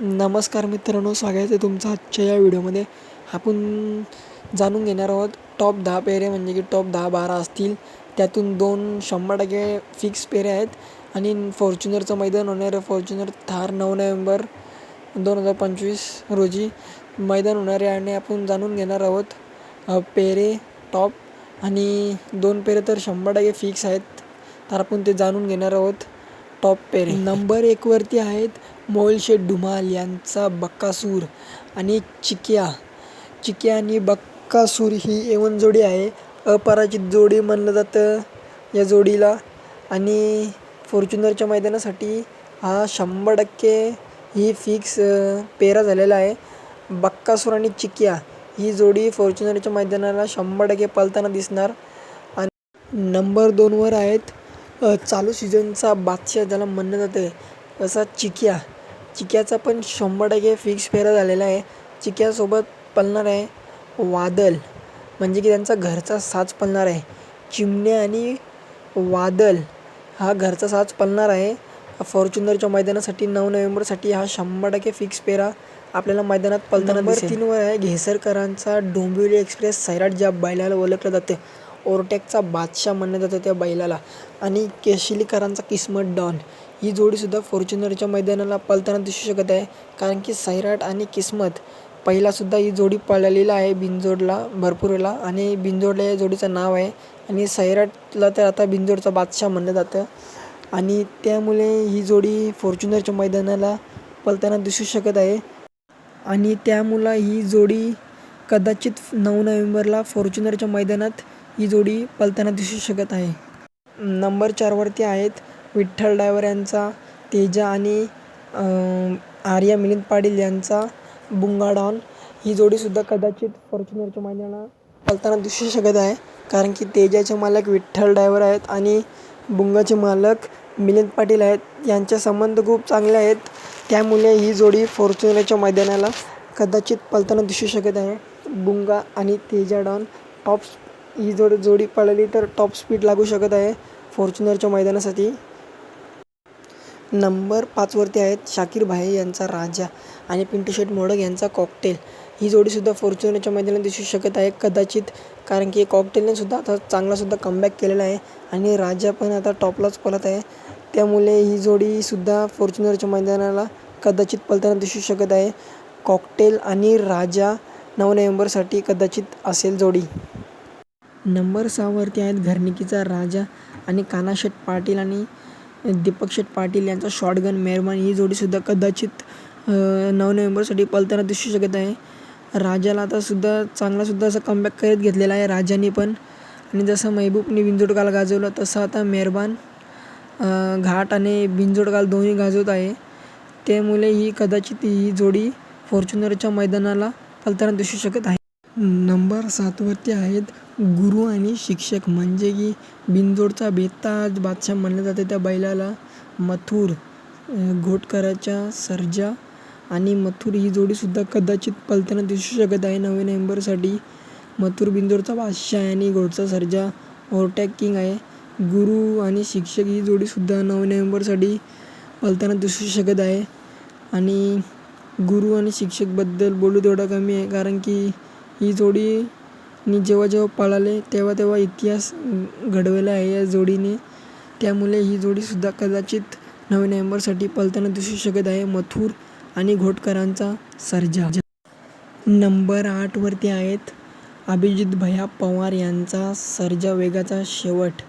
नमस्कार मित्रांनो स्वागत आहे तुमचं आजच्या या व्हिडिओमध्ये. आपण जाणून घेणार आहोत टॉप दहा पेरे म्हणजे की टॉप दहा बारा असतील. त्यातून दोन शंभर टक्के फिक्स पेरे आहेत. आणि फॉर्च्युनरचं मैदान होणार आहे फॉर्च्युनर थार नऊ नोव्हेंबर दोन हजार पंचवीस रोजी. मैदान होणार आहे आणि आपण जाणून घेणार आहोत पेरे टॉप आणि दोन पेरे तर शंभर टक्के फिक्स आहेत. तर आपण ते जाणून घेणार आहोत टॉप पेरे. नंबर एकवरती आहेत मोलशे धुमाल यांचा बक्कासूर आणि चिक्या. चिक्या आणि बक्कासूर ही एवन जोडी आहे. अपराजित जोडी म्हणलं जातं या जोडीला. आणि फॉर्च्युनरच्या मैदानासाठी हा शंभर टक्के ही फिक्स पेरा झालेला आहे. बक्कासूर आणि चिक्या ही जोडी फॉर्च्युनरच्या मैदानाला शंभर टक्के पळताना दिसणार. आणि नंबर दोनवर आहेत. चालू सीझनचा बादशाह ज्याला म्हणलं जातं तसा चिक्या. चिक्याचा पण शंभर टक्के फिक्स फेरा झालेला आहे. चिक्यासोबत पळणार आहे वादल. म्हणजे की त्यांचा घरचा साज पळणार आहे. चिमण्या आणि वादल हा घरचा साज पळणार आहे. फॉर्च्युनरच्या मैदानासाठी नऊ नोव्हेंबरसाठी हा शंभर टक्के फिक्स पेरा आपल्याला मैदानात पळताना नंबर तीनवर आहे. घेसरकरांचा डोंबिवली एक्सप्रेस सैराट ज्या बैलाला ओळखलं जाते. ओव्हरटेकचा बादशाह म्हणलं जातं त्या बैलाला. आणि केशिलीकरांचा किस्मत डॉन. ही जोडीसुद्धा फॉर्च्युनरच्या मैदानाला पळताना दिसू शकत आहे. कारण की सैराट आणि किस्मत पहिलासुद्धा ही जोडी पळलेला आहे बिंजोडला भरपूर वेळा आणि बिंजोडला या जोडीचं नाव आहे. आणि सैराटला तर आता बिंजोडचा बादशाह म्हणलं जातं. आणि त्यामुळे ही जोडी फॉर्च्युनरच्या मैदानाला पळताना दिसू शकत आहे. आणि त्यामुळं ही जोडी कदाचित नऊ नोव्हेंबरला फॉर्च्युनरच्या मैदानात ही जोडी पळताना दिसू शकत आहे. नंबर चारवरती आहेत. विठ्ठल डायवर यांचा तेजा आणि आर्या मिलिंद पाटील यांचा बुंगाडॉन ही जोडीसुद्धा कदाचित फॉर्च्युनरच्या मैदानात पळताना दिसू शकत आहे. कारण की तेजाचे मालक विठ्ठल डायव्हर आहेत आणि बुंगाचे मालक मिलिंद पाटील आहेत. यांचे संबंध खूप चांगले आहेत. त्यामुळे ही जोडी फॉर्च्युनरच्या मैदानाला कदाचित पळताना दिसू शकत आहे. बुंगा आणि तेजा डॉन टॉप ही जोड जोडी पळाली तर टॉप स्पीड लागू शकत आहे फॉर्च्युनरच्या मैदानासाठी. नंबर पाचवरती आहेत शाकीर भाई यांचा राजा आणि पिंटू शेट मोडक यांचा कॉकटेल ही जोडीसुद्धा फॉर्च्युनरच्या मैदानात दिसू शकत आहे. कदाचित कारण की कॉकटेलने सुद्धा आता चांगलासुद्धा कमबॅक केलेला आहे आणि राजा पण आता टॉपलाच पळत आहे. त्यामुळे ही जोडीसुद्धा फॉर्च्युनरच्या मैदानाला कदाचित पलताना दिसू शकत आहे. कॉकटेल आणि राजा नऊ नोव्हेंबरसाठी कदाचित असेल जोडी. नंबर सहावरती आहेत घरनिकीचा राजा आणि कानाशेट पाटील आणि दीपक शेठ पाटील यांचा शॉटगन मेहरबान. ही जोडीसुद्धा कदाचित नऊ नोव्हेंबरसाठी पलताना दिसू शकत आहे. राजाला आता सुद्धा चांगलासुद्धा असं कमबॅक करत घेतलेला आहे राजाने पण. आणि जसं महबूबने बिंजोडकाला गाजवलं तसं आता मेहरबान घाट आणि बिंजोडकाल दोन्ही गाजवत आहे. त्यामुळे ही कदाचित ही जोडी फॉर्च्युनरच्या मैदानाला पलताना दिसू शकत आहे. नंबर सातवरती आहेत. गुरु आणि शिक्षक म्हणजे की बिनजोडचा बेताज बादशाह म्हणलं जाते त्या बैलाला. मथुर घोटकराच्या सर्जा आणि मथुर ही जोडीसुद्धा कदाचित पळताना दिसू शकत आहे. नवे नोव्हेंबरसाठी मथुर बिंदोडचा बादशाह आणि घोटचा सर्जा. ओव्हरटॅक किंग आहे. गुरु आणि शिक्षक ही जोडीसुद्धा नऊ नोव्हेंबरसाठी पलताना दिसू शकत आहे. आणि गुरु आणि शिक्षकबद्दल बोलू तेवढा कमी आहे. कारण की ही जोडीनी जेव्हा जेव्हा पळाले तेव्हा तेव्हा इतिहास घडवला आहे. या जोडीने त्यामुळे ही जोडीसुद्धा कदाचित नऊ नोव्हेंबरसाठी पळताना दिसू शकत आहे. मथुर आणि घोटकरांचा सर्जा. नंबर आठवरती आहेत अभिजित भैया पवार यांचा सर्जा वेगाचा शेवट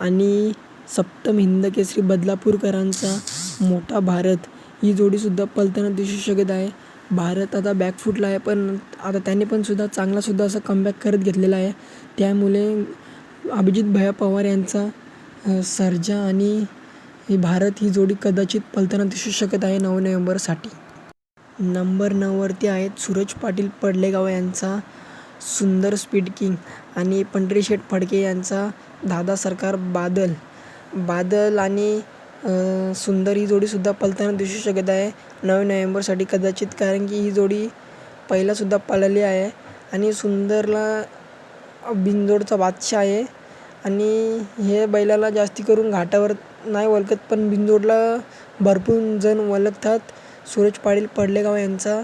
आणि सप्तम हिंद केसरी बदलापूरकरांचा मोठा भारत. ही जोडीसुद्धा पलताना दिसू शकत आहे. भारत आता बॅकफूटला आहे पण आता त्यांनी पण सुद्धा चांगलासुद्धा असं कमबॅक करत घेतलेला आहे. त्यामुळे अभिजित भैया पवार यांचा सर्जा आणि भारत ही जोडी कदाचित पलताना दिसू शकत आहे नऊ नोव्हेंबरसाठी नंबर नऊवरती आहेत सूरज पाटील पडलेगाव यांचा सुंदर स्पीड किंग आणि पंढरी शेठ फडके यांचा दादा सरकार बादल. बादल आणि सुंदर ही जोडीसुद्धा पळताना दिसू शकत आहे. नऊ नोव्हेंबरसाठी कदाचित कारण की ही जोडी पहिलासुद्धा पळाली आहे आणि सुंदरला बिनजोडचा बादशाह आहे. आणि हे बैलाला जास्ती करून घाटावर नाही ओळखत पण बिनजोडला भरपूर जण वळखतात. सूरज पाटील पडलेगाव यांचा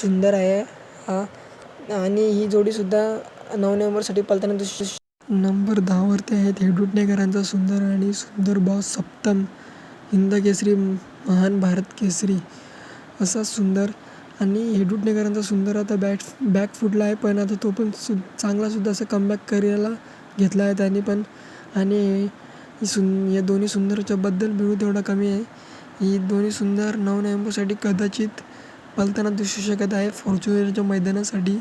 सुंदर आहे हा. आणि ही जोडीसुद्धा नऊ नोव्हेंबरसाठी पळताना दिसू नंबर दहावरती आहेत हेडुटणेकरांचा सुंदर आणि सुंदर भाव सप्तम. हिंद केसरी महान भारत केसरी असा सुंदर आणि हेडुटनेकरांचा सुंदर आता बॅट बॅक फुटला आहे. पण आता तो पण सु चांगलासुद्धा असं कमबॅक करायला घेतला आहे त्यांनी पण. आणि ही सुन या दोन्ही सुंदरच्याबद्दल मिळू तेवढा कमी आहे. ही दोन्ही सुंदर नऊ नोव्हेंबरसाठी कदाचित पलताना दिसू शकत आहे. फॉर्च्युनरच्या मैदानासाठी.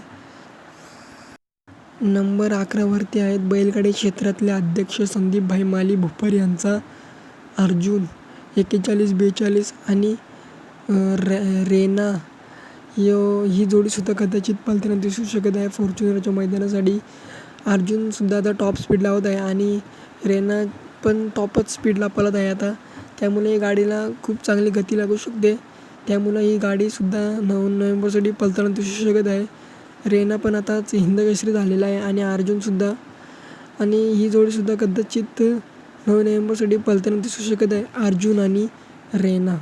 नंबर अकरावरती आहेत. बैलगाडी क्षेत्रातले अध्यक्ष संदीपभाई माली भुप्पर यांचा अर्जुन. एक्केचाळीस बेचाळीस आणि रे रेना यो ही जोडीसुद्धा कदाचित पळताना दिसू शकत आहे. फॉर्च्युनरच्या मैदानासाठी अर्जुनसुद्धा आता टॉप स्पीड लावत आहे आणि रेना पण टॉपच स्पीडला पळत आहे आता. त्यामुळे या गाडीला खूप चांगली गती लागू शकते. त्यामुळं ही गाडीसुद्धा नऊ नोव्हेंबरसाठी पळताना दिसू शकत आहे. रेना पण आताच हिंदकेसरी झालेला आहे आणि अर्जुनसुद्धा आणि ही जोडीसुद्धा कदाचित नऊ नोव्हेंबरसाठी पळताना दिसू शकत आहे अर्जुन आणि रेना.